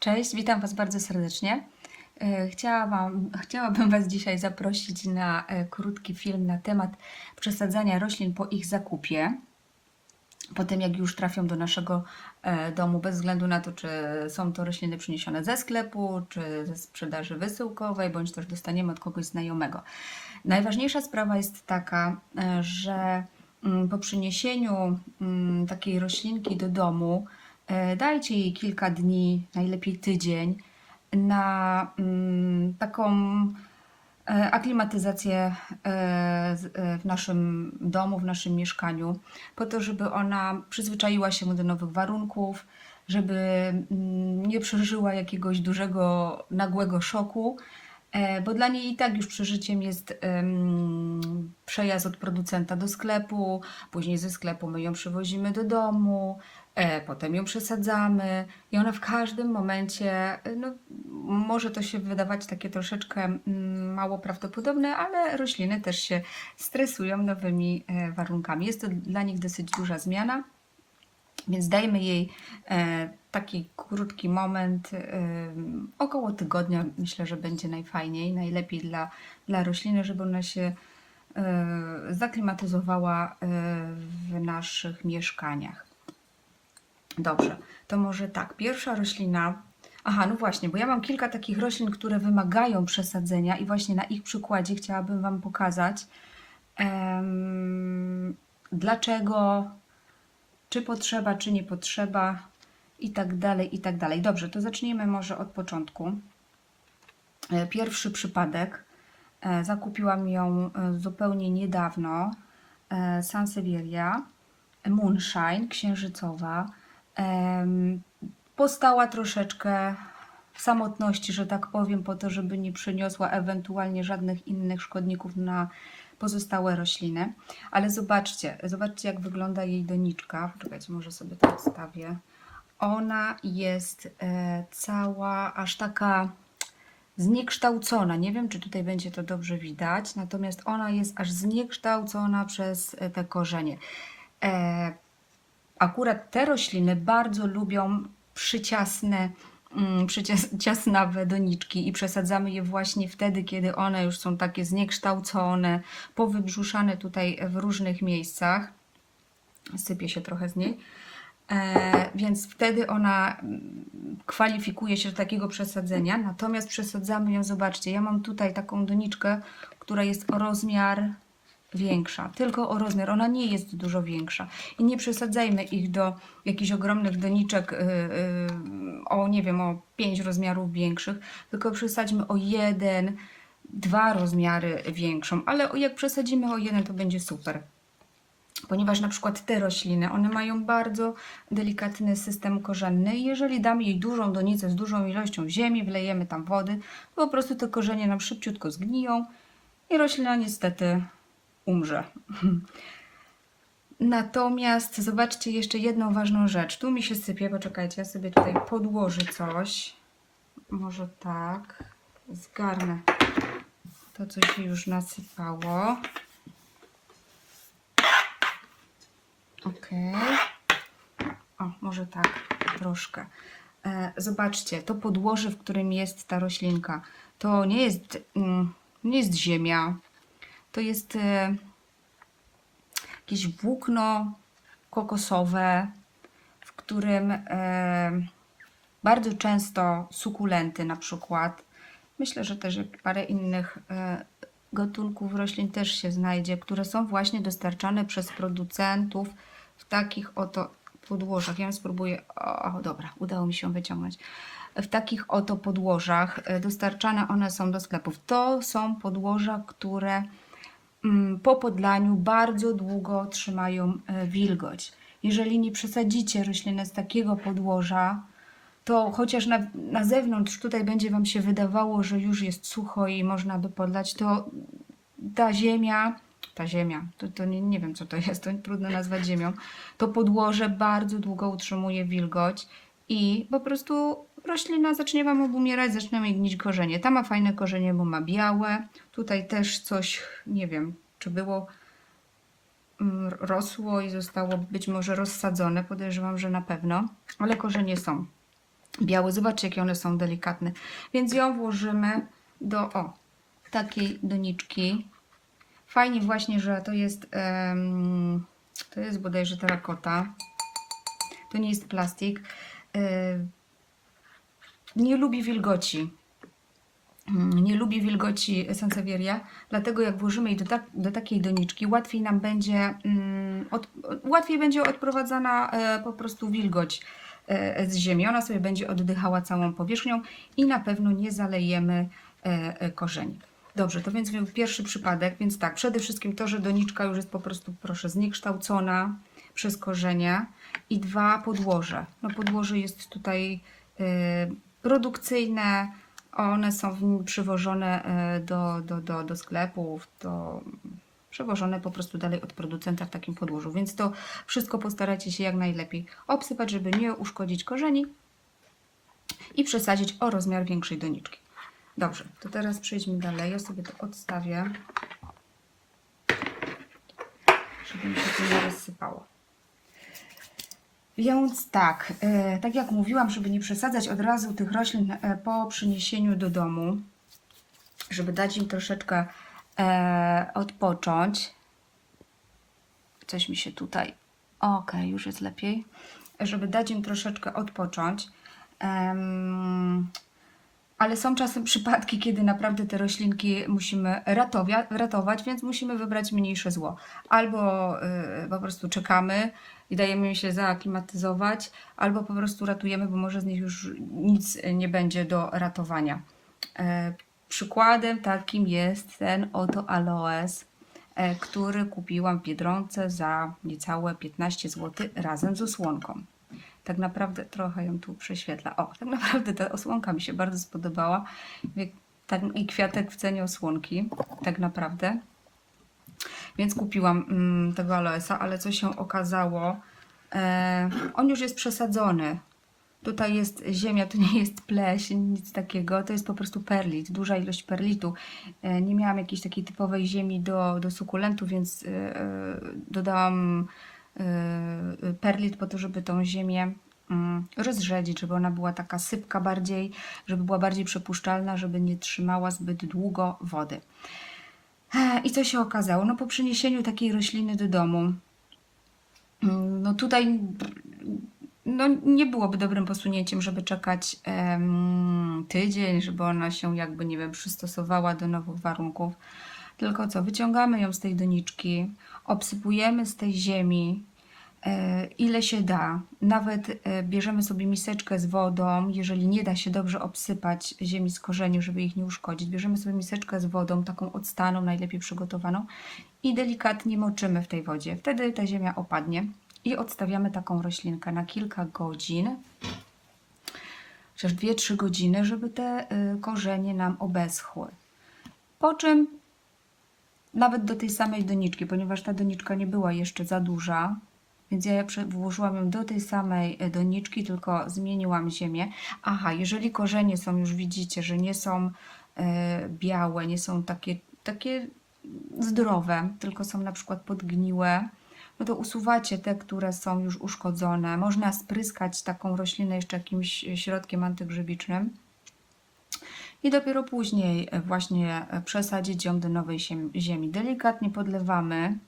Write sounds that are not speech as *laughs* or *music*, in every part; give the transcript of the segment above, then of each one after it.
Cześć, witam Was bardzo serdecznie. E, Chciałam, chciałabym Was dzisiaj zaprosić na e, krótki film na temat przesadzania roślin po ich zakupie. Po tym, jak już trafią do naszego e, domu, bez względu na to, czy są to rośliny przyniesione ze sklepu, czy ze sprzedaży wysyłkowej, bądź też dostaniemy od kogoś znajomego. Najważniejsza sprawa jest taka, że mm, po przyniesieniu mm, takiej roślinki do domu, dajcie jej kilka dni, najlepiej tydzień, na mm, taką e, aklimatyzację e, e, w naszym domu, w naszym mieszkaniu, po to, żeby ona przyzwyczaiła się do nowych warunków, żeby mm, nie przeżyła jakiegoś dużego, nagłego szoku, e, bo dla niej i tak już przeżyciem jest em, przejazd od producenta do sklepu, później ze sklepu my ją przywozimy do domu, e, potem ją przesadzamy i ona w każdym momencie, e, no, może to się wydawać takie troszeczkę mm, mało prawdopodobne, ale rośliny też się stresują nowymi e, warunkami. Jest to dla nich dosyć duża zmiana. Więc dajmy jej e, taki krótki moment, e, około tygodnia. Myślę, że będzie najfajniej, najlepiej dla, dla rośliny, żeby ona się e, zaklimatyzowała w naszych mieszkaniach. Dobrze, to może tak. Pierwsza roślina. Aha, no właśnie, bo ja mam kilka takich roślin, które wymagają przesadzenia, i właśnie na ich przykładzie chciałabym Wam pokazać, em, dlaczego czy potrzeba, czy nie potrzeba i tak dalej, i tak dalej. Dobrze, to zacznijmy może od początku. E, Pierwszy przypadek. E, Zakupiłam ją e, zupełnie niedawno. Sansevieria Moonshine, księżycowa. Postała troszeczkę w samotności, że tak powiem, po to, żeby nie przyniosła ewentualnie żadnych innych szkodników na pozostałe rośliny. Ale zobaczcie, zobaczcie jak wygląda jej doniczka. Poczekajcie, może sobie to odstawię. Ona jest e, cała aż taka zniekształcona. Nie wiem, czy tutaj będzie to dobrze widać, natomiast ona jest aż zniekształcona przez e, te korzenie. E, akurat te rośliny bardzo lubią przyciasne, przyciasnawe doniczki i przesadzamy je właśnie wtedy, kiedy one już są takie zniekształcone, powybrzuszane tutaj w różnych miejscach. Sypie się trochę z niej. E, więc wtedy ona mm, kwalifikuje się do takiego przesadzenia. Natomiast przesadzamy ją, zobaczcie, ja mam tutaj taką doniczkę, która jest o rozmiar większa, tylko o rozmiar, ona nie jest dużo większa. I nie przesadzajmy ich do jakichś ogromnych doniczek y, y, o, nie wiem, o pięć rozmiarów większych, tylko przesadźmy o jeden, dwa rozmiary większą, ale jak przesadzimy o jeden, to będzie super. Ponieważ na przykład te rośliny, one mają bardzo delikatny system korzenny i jeżeli damy jej dużą donicę z dużą ilością ziemi, wlejemy tam wody, to po prostu te korzenie nam szybciutko zgniją i roślina niestety umrze. *laughs* Natomiast zobaczcie jeszcze jedną ważną rzecz. Tu mi się sypie, poczekajcie, ja sobie tutaj podłożę coś. Może tak. Zgarnę to, co się już nasypało. Okej. O, może tak, troszkę. E, zobaczcie, to podłoże, w którym jest ta roślinka, to nie jest, mm, nie jest ziemia. To jest e, jakieś włókno kokosowe, w którym e, bardzo często sukulenty na przykład. Myślę, że też parę innych e, gatunków roślin też się znajdzie, które są właśnie dostarczane przez producentów w takich oto podłożach. Ja spróbuję. O, dobra, udało mi się wyciągnąć. W takich oto podłożach dostarczane one są do sklepów. To są podłoża, które po podlaniu bardzo długo trzymają e, wilgoć. Jeżeli nie przesadzicie rośliny z takiego podłoża, to chociaż na, na zewnątrz tutaj będzie Wam się wydawało, że już jest sucho i można by podlać, to ta ziemia, ta ziemia, to, to nie, nie wiem co to jest, to trudno nazwać ziemią, to podłoże bardzo długo utrzymuje wilgoć i po prostu roślina zacznie Wam obumierać, zaczną jej gnić korzenie. Ta ma fajne korzenie, bo ma białe, tutaj też coś, nie wiem, czy było mm, rosło i zostało być może rozsadzone, podejrzewam, że na pewno, ale korzenie są. białe. Zobaczcie, jakie one są delikatne. Więc ją włożymy do o, takiej doniczki. Fajnie właśnie, że to jest em, to jest bodajże terakota. To nie jest plastik. E, nie lubi wilgoci. Mm, Nie lubi wilgoci sansevieria, dlatego jak włożymy jej do, tak, do takiej doniczki, łatwiej nam będzie, mm, od, łatwiej będzie odprowadzana e, po prostu wilgoć e, z ziemi. Ona sobie będzie oddychała całą powierzchnią i na pewno nie zalejemy e, korzeni. Dobrze, to więc był pierwszy przypadek, więc tak, przede wszystkim to, że doniczka już jest po prostu, proszę, zniekształcona przez korzenie i dwa, podłoże. No podłoże jest tutaj produkcyjne, one są przywożone e, do, do, do, do sklepów, do, przewożone po prostu dalej od producenta w takim podłożu. Więc to wszystko postarajcie się jak najlepiej obsypać, żeby nie uszkodzić korzeni i przesadzić o rozmiar większej doniczki. Dobrze, to teraz przejdźmy dalej. Ja sobie to odstawię, żeby mi się to nie rozsypało. Więc tak, e, tak jak mówiłam, żeby nie przesadzać od razu tych roślin e, po przyniesieniu do domu, żeby dać im troszeczkę e, odpocząć. Coś mi się tutaj. Okej, już jest lepiej. Żeby dać im troszeczkę odpocząć. Em, ale są czasem przypadki, kiedy naprawdę te roślinki musimy ratowia, ratować, więc musimy wybrać mniejsze zło. Albo y, po prostu czekamy i dajemy im się zaaklimatyzować, albo po prostu ratujemy, bo może z nich już nic nie będzie do ratowania. E, przykładem takim jest ten oto aloes, e, który kupiłam w Biedronce za niecałe 15 zł razem z osłonką tak naprawdę trochę ją tu prześwietla. O, tak naprawdę ta osłonka mi się bardzo spodobała. Wie- Tak, I kwiatek w cenie osłonki, tak naprawdę. Więc kupiłam mm, tego aloesa, ale co się okazało, e, on już jest przesadzony. Tutaj jest ziemia, to nie jest pleśń, nic takiego, to jest po prostu perlit, duża ilość perlitu. E, nie miałam jakiejś takiej typowej ziemi do, do sukulentu, więc e, e, dodałam perlit po to, żeby tą ziemię mm, rozrzedzić, żeby ona była taka sypka bardziej, żeby była bardziej przepuszczalna, żeby nie trzymała zbyt długo wody. E, I co się okazało? No po przyniesieniu takiej rośliny do domu, mm, no tutaj no nie byłoby dobrym posunięciem, żeby czekać em, tydzień, żeby ona się jakby, nie wiem, przystosowała do nowych warunków. Tylko co, wyciągamy ją z tej doniczki, obsypujemy z tej ziemi, ile się da. Nawet e, bierzemy sobie miseczkę z wodą, jeżeli nie da się dobrze obsypać ziemi z korzeni, żeby ich nie uszkodzić. Bierzemy sobie miseczkę z wodą, taką odstaną, najlepiej przygotowaną i delikatnie moczymy w tej wodzie. Wtedy ta ziemia opadnie i odstawiamy taką roślinkę na kilka godzin, chociaż 2-3 godziny, żeby te y, korzenie nam obeschły. Po czym nawet do tej samej doniczki, ponieważ ta doniczka nie była jeszcze za duża, więc ja włożyłam ją do tej samej e, doniczki, tylko zmieniłam ziemię. Aha, jeżeli korzenie są, już widzicie, że nie są e, białe, nie są takie, takie zdrowe, tylko są na przykład podgniłe, no to usuwacie te, które są już uszkodzone. Można spryskać taką roślinę jeszcze jakimś środkiem antygrzybicznym. I dopiero później e, właśnie e, przesadzić ją do nowej ziem- ziemi. Delikatnie podlewamy.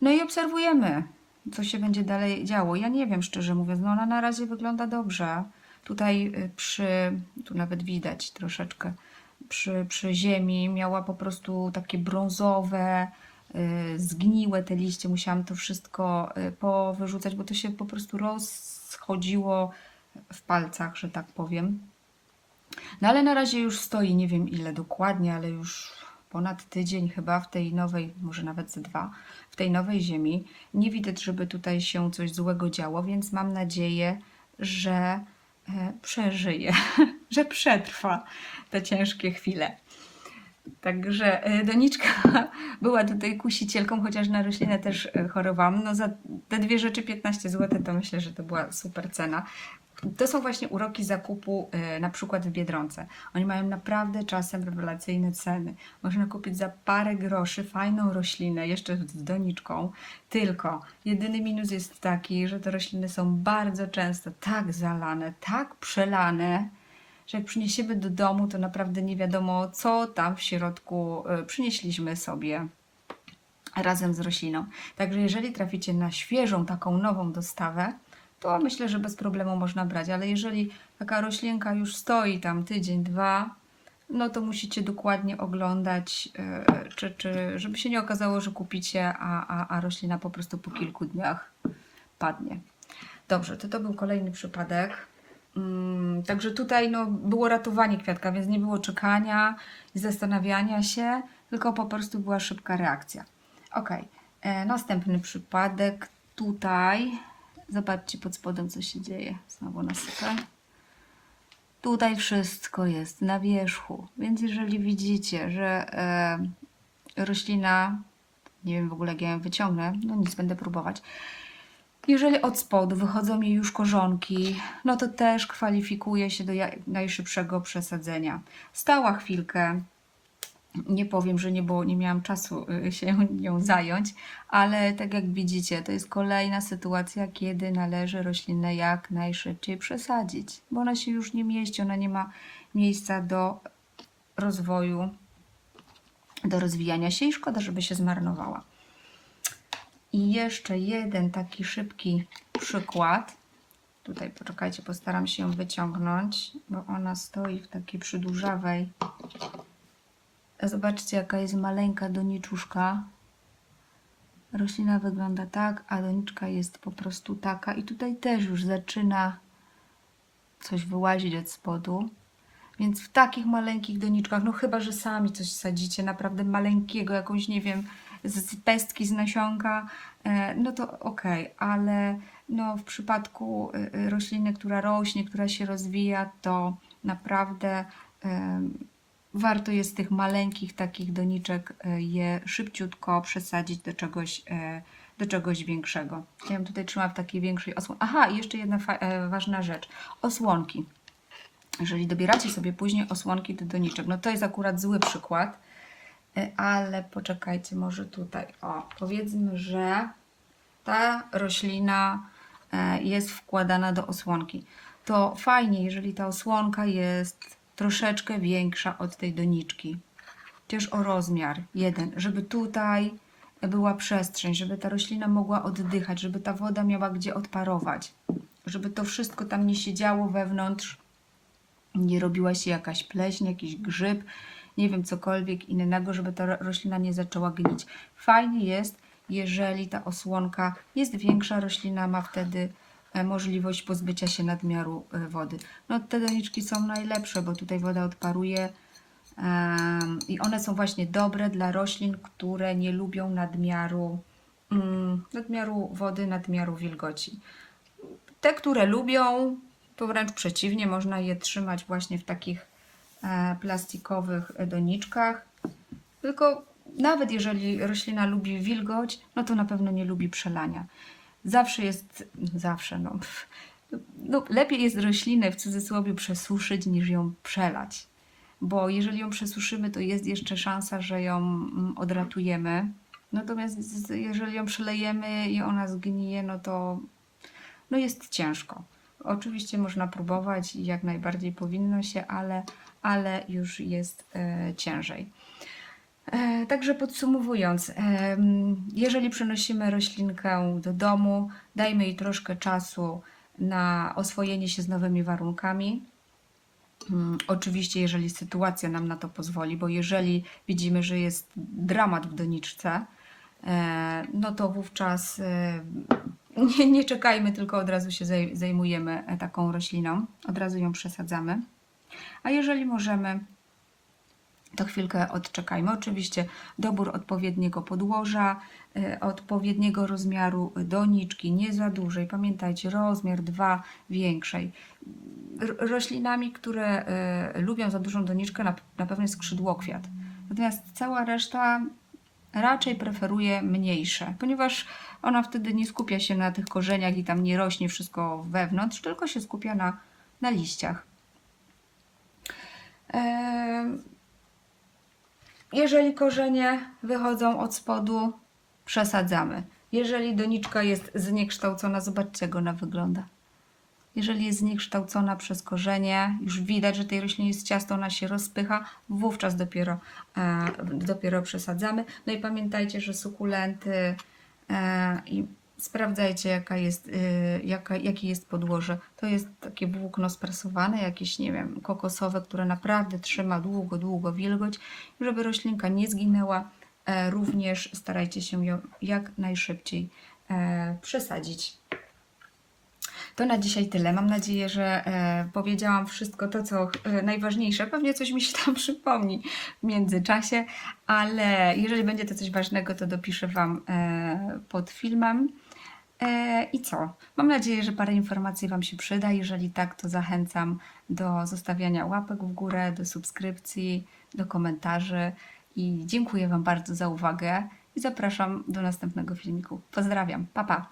No i obserwujemy, co się będzie dalej działo. Ja nie wiem, szczerze mówiąc, no ona na razie wygląda dobrze. Tutaj y, przy, tu nawet widać troszeczkę, przy, przy ziemi miała po prostu takie brązowe, y, zgniłe te liście. Musiałam to wszystko y, powyrzucać, bo to się po prostu rozchodziło w palcach, że tak powiem. No ale na razie już stoi, nie wiem ile dokładnie, ale już ponad tydzień chyba w tej nowej, może nawet ze dwa, w tej nowej ziemi. Nie widać, żeby tutaj się coś złego działo, więc mam nadzieję, że e, przeżyje, *laughs* że przetrwa te ciężkie chwile. Także e, doniczka *laughs* była tutaj kusicielką, chociaż na roślinę też e, chorowałam. No za te dwie rzeczy 15 zł to myślę, że to była super cena. To są właśnie uroki zakupu y, na przykład w Biedronce. Oni mają naprawdę czasem rewelacyjne ceny. Można kupić za parę groszy fajną roślinę, jeszcze z doniczką. Tylko jedyny minus jest taki, że te rośliny są bardzo często tak zalane, tak przelane, że jak przyniesiemy do domu, to naprawdę nie wiadomo, co tam w środku y, przynieśliśmy sobie razem z rośliną. Także jeżeli traficie na świeżą, taką nową dostawę, to myślę, że bez problemu można brać, ale jeżeli taka roślinka już stoi tam tydzień, dwa, no to musicie dokładnie oglądać, yy, czy, czy, żeby się nie okazało, że kupicie, a, a, a roślina po prostu po kilku dniach padnie. Dobrze, to to był kolejny przypadek. Mm, Także tutaj no, było ratowanie kwiatka, więc nie było czekania i zastanawiania się, tylko po prostu była szybka reakcja. Ok, e, następny przypadek. Tutaj, zobaczcie pod spodem, co się dzieje. Znowu nasypę. Tutaj wszystko jest na wierzchu, więc jeżeli widzicie, że e, roślina, nie wiem w ogóle jak ja ją wyciągnę, no nic, będę próbować. Jeżeli od spodu wychodzą jej już korzonki, no to też kwalifikuje się do najszybszego przesadzenia. Stała chwilkę, nie powiem, że nie było, nie miałam czasu y, się *laughs* nią zająć, ale tak jak widzicie, to jest kolejna sytuacja, kiedy należy roślinę jak najszybciej przesadzić, bo ona się już nie mieści, ona nie ma miejsca do rozwoju, do rozwijania się i szkoda, żeby się zmarnowała. I jeszcze jeden taki szybki przykład. Tutaj poczekajcie, postaram się ją wyciągnąć, bo ona stoi w takiej przydłużawej. Zobaczcie, jaka jest maleńka doniczuszka. Roślina wygląda tak, a doniczka jest po prostu taka. I tutaj też już zaczyna coś wyłazić od spodu. Więc w takich maleńkich doniczkach, no chyba, że sami coś sadzicie, naprawdę maleńkiego, jakąś, nie wiem, z pestki, z nasionka, e, no to okej, ale no w przypadku y, y, rośliny, która rośnie, która się rozwija, to naprawdę warto jest tych maleńkich takich doniczek e, je szybciutko przesadzić do czegoś, e, do czegoś większego. Ja ją tutaj trzymam w takiej większej osłonce. Aha, i jeszcze jedna e, ważna rzecz. Osłonki. Jeżeli dobieracie sobie później osłonki do doniczek, no to jest akurat zły przykład, ale poczekajcie, może tutaj. O, powiedzmy, że ta roślina jest wkładana do osłonki. To fajnie, jeżeli ta osłonka jest troszeczkę większa od tej doniczki. Też o rozmiar jeden, żeby tutaj była przestrzeń, żeby ta roślina mogła oddychać, żeby ta woda miała gdzie odparować, żeby to wszystko tam nie siedziało wewnątrz, nie robiła się jakaś pleśń, jakiś grzyb, nie wiem, cokolwiek innego, żeby ta ro- roślina nie zaczęła gnić. Fajnie jest, jeżeli ta osłonka jest większa, roślina ma wtedy możliwość pozbycia się nadmiaru e, wody. No te doniczki są najlepsze, bo tutaj woda odparuje i one są właśnie dobre dla roślin, które nie lubią nadmiaru, mm, nadmiaru wody, nadmiaru wilgoci. Te, które lubią, to wręcz przeciwnie, można je trzymać właśnie w takich e, plastikowych doniczkach. Tylko nawet jeżeli roślina lubi wilgoć, no to na pewno nie lubi przelania. Zawsze jest, zawsze, no, no lepiej jest roślinę w cudzysłowie przesuszyć niż ją przelać. Bo jeżeli ją przesuszymy, to jest jeszcze szansa, że ją mm, odratujemy. Natomiast jeżeli ją przelejemy i ona zgnije, no to no jest ciężko. Oczywiście można próbować i jak najbardziej powinno się, ale, ale już jest e, ciężej. E, Także podsumowując, em, jeżeli przenosimy roślinkę do domu, dajmy jej troszkę czasu na oswojenie się z nowymi warunkami. Mm, Oczywiście, jeżeli sytuacja nam na to pozwoli, bo jeżeli widzimy, że jest dramat w doniczce, e, no to wówczas e, *laughs* nie, nie czekajmy, tylko od razu się zaj- zajmujemy e, taką rośliną, od razu ją przesadzamy. A jeżeli możemy, to chwilkę odczekajmy. Oczywiście dobór odpowiedniego podłoża, y, odpowiedniego rozmiaru doniczki, nie za dużej. Pamiętajcie, rozmiar dwa większej. R- roślinami, które y, lubią za dużą doniczkę, na, pewno jest skrzydłokwiat. Natomiast cała reszta raczej preferuję mniejsze, ponieważ ona wtedy nie skupia się na tych korzeniach i tam nie rośnie wszystko wewnątrz, tylko się skupia na, na liściach. Em, Jeżeli korzenie wychodzą od spodu, przesadzamy. Jeżeli doniczka jest zniekształcona, zobaczcie jak ona wygląda. Jeżeli jest zniekształcona przez korzenie, już widać, że tej roślinie jest ciasto, ona się rozpycha, wówczas dopiero, e, dopiero przesadzamy. No i pamiętajcie, że sukulenty e, i sprawdzajcie, jaka jest, y, jaka, jakie jest podłoże. To jest takie włókno sprasowane, jakieś, nie wiem, kokosowe, które naprawdę trzyma długo, długo wilgoć, żeby roślinka nie zginęła. E, również starajcie się ją jak najszybciej e, przesadzić. To na dzisiaj tyle. Mam nadzieję, że e, powiedziałam wszystko to, co najważniejsze. Pewnie coś mi się tam przypomni w międzyczasie, ale jeżeli będzie to coś ważnego, to dopiszę Wam pod filmem. E, I co? Mam nadzieję, że parę informacji Wam się przyda. Jeżeli tak, to zachęcam do zostawiania łapek w górę, do subskrypcji, do komentarzy. I dziękuję Wam bardzo za uwagę i zapraszam do następnego filmiku. Pozdrawiam. Pa, pa.